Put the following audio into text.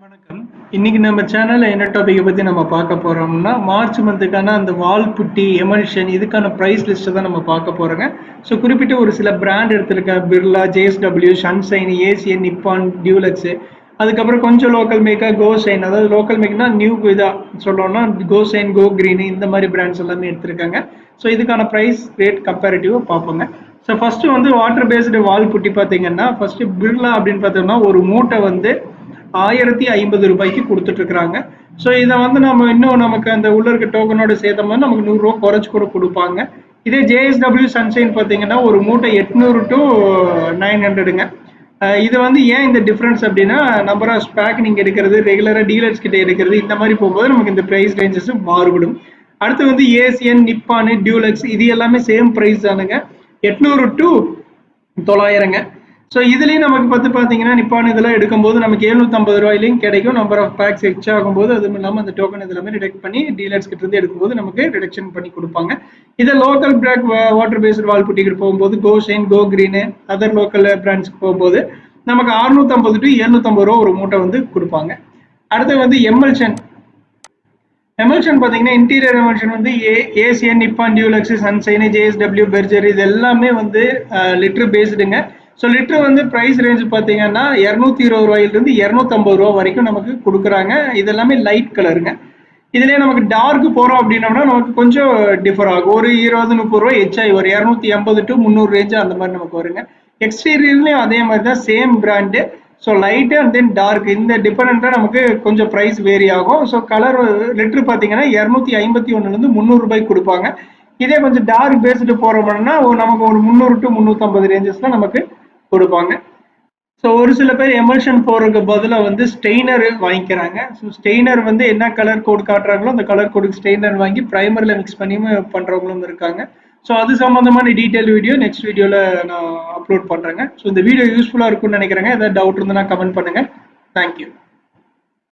வணக்கம். இன்னைக்கு நம்ம சேனல்ல என்ன டாபிக்கை பத்தி நம்ம பார்க்க போறோம்னா மார்ச் மந்த்துக்கான அந்த வால் புட்டி எமல்ஷன் இதுக்கான பிரைஸ் லிஸ்ட்டை தான் நம்ம பார்க்க போறோங்க. ஸோ குறிப்பிட்ட ஒரு சில பிராண்ட் எடுத்திருக்க Birla JSW sunshine Asian Nippon Dulux அதுக்கப்புறம் கொஞ்சம் லோக்கல் மேக்கா கோசைன் அதாவது லோக்கல் மேக்னா நியூ இதா சொல்லணும்னா கோசைன் கோ கிரீன் இந்த மாதிரி பிராண்ட்ஸ் எல்லாமே எடுத்திருக்காங்க. ஸோ இதுக்கான ப்ரைஸ் ரேட் கம்பேரிட்டிவாக பார்ப்போங்க. ஸோ ஃபர்ஸ்ட் வந்து வாட்டர் பேஸ்டு வால் புட்டி பார்த்தீங்கன்னா ஃபர்ஸ்ட் பிர்லா அப்படின்னு பார்த்தோம்னா ஒரு மூட்டை வந்து ஆயிரத்தி ஐம்பது ரூபாய்க்கு கொடுத்துட்டு இருக்கிறாங்க ஸோ இதை வந்து நம்ம இன்னும் நமக்கு அந்த உள்ள இருக்க டோக்கனோட சேர்த்தோம்னா நமக்கு நூறுரூவா குறைச்சி கூட கொடுப்பாங்க. இதே ஜேஎஸ்டபிள்யூ சன்ஷைன் பார்த்தீங்கன்னா ஒரு மூட்டை எட்நூறு டு நைன் ஹண்ட்ரடுங்க இது வந்து ஏன் இந்த டிஃப்ரென்ஸ் அப்படின்னா நம்பர் ஆஃப் ஸ்பேக் நீங்கள் எடுக்கிறது ரெகுலராக டீலர்ஸ் கிட்ட எடுக்கிறது இந்த மாதிரி போகும்போது நமக்கு இந்த ப்ரைஸ் ரேஞ்சஸ் மாறுபடும். அடுத்து வந்து ஏசியன் நிப்பானு டியூலக்ஸ் இது எல்லாமே சேம் ப்ரைஸ் தானுங்க. எட்நூறு டு தொள்ளாயிரங்க. ஸோ இதுலேயும் நமக்கு பார்த்து பார்த்தீங்கன்னா நிப்பான் இதெல்லாம் எடுக்கும்போது நமக்கு எழுநூத்தம்பது ரூபாயிலையும் கிடைக்கும். நம்பர் ஆஃப் பேக்ஸ் எக்ஸ்ட்ரா ஆகும்போது அதுவும் இல்லாமல் அந்த டோக்கன் இதெல்லாமே டிடெக்ட் பண்ணி டீலர்ஸ் கிட்ட இருந்து எடுக்கும்போது நமக்கு ரிடக்ஷன் பண்ணி கொடுப்பாங்க. இதை லோக்கல் பிராக் வாட்டர் பேஸ்ட் வால் புட்டிக்கிட்டு போகும்போது go shine go green other local பிராண்ட்ஸ்க்கு போகும்போது நமக்கு அறுநூத்தம்பது டு எழுநூத்தம்பது ரூபா ஒரு மூட்டை வந்து கொடுப்பாங்க. அடுத்து வந்து எம்எல்ஷன் எமல்ஷன் பார்த்தீங்கன்னா இன்டீரியர் எமல்ஷன் வந்து ஏ Asian Nippon Dulux Sunshine JSW Berger இது எல்லாமே வந்து லிட்டர் பேஸ்டுங்க ஸோ லிட்டர் வந்து ப்ரைஸ் ரேஞ்ச் பார்த்தீங்கன்னா இரநூத்தி இருபது ரூபாயிலிருந்து இரநூத்தம்பது ரூபா வரைக்கும் நமக்கு கொடுக்குறாங்க. இது எல்லாமே லைட் கலருங்க இதுலேயே நமக்கு டார்க் போகிறோம் அப்படின்னோம்னா நமக்கு கொஞ்சம் டிஃபர் ஆகும். ஒரு இருபது முப்பது ரூபா ஹெச்ஐ ஒரு இரநூத்தி எண்பது டு முந்நூறு ரேஞ்சு அந்த மாதிரி நமக்கு வருங்க. எக்ஸ்டீரியர்லேயும் அதே மாதிரி தான் same brand so light and then dark இந்த டிஃபரெண்ட்டாக நமக்கு கொஞ்சம் ப்ரைஸ் வேரி ஆகும். ஸோ கலர் லிட்ரு பார்த்தீங்கன்னா இரநூத்தி ஐம்பத்தி ஒன்றுலேருந்து முந்நூறுபாய்க்கு கொடுப்பாங்க. இதே கொஞ்சம் டார்க் பேஸ்டு போகிறோம்னா நமக்கு ஒரு முந்நூறு டு முந்நூற்றம்பது ரேஞ்சஸ்லாம் நமக்கு கொடுப்பாங்க. ஸோ ஒரு சில பேர் எமல்ஷன் போடுறதுக்கு பதிலாக வந்து ஸ்டெய்னர் வாங்கிக்கிறாங்க. ஸோ ஸ்டெய்னர் வந்து என்ன கலர் கோட் காட்டுறாங்களோ அந்த கலர் கோடுக்கு ஸ்டெய்னர் வாங்கி ப்ரைமரில் மிக்ஸ் பண்ணி பண்ணுறவங்களும் இருக்காங்க. ஸோ அது சம்மந்தமான டீட்டெயில் வீடியோ நெக்ஸ்ட் வீடியோவில் நான் அப்லோட் பண்ணுறேங்க ஸோ இந்த வீடியோ யூஸ்ஃபுல்லாக இருக்கும்னு நினைக்கிறேங்க. ஏதாவது டவுட் இருந்தால் கமெண்ட் பண்ணுங்கள் தேங்க்யூ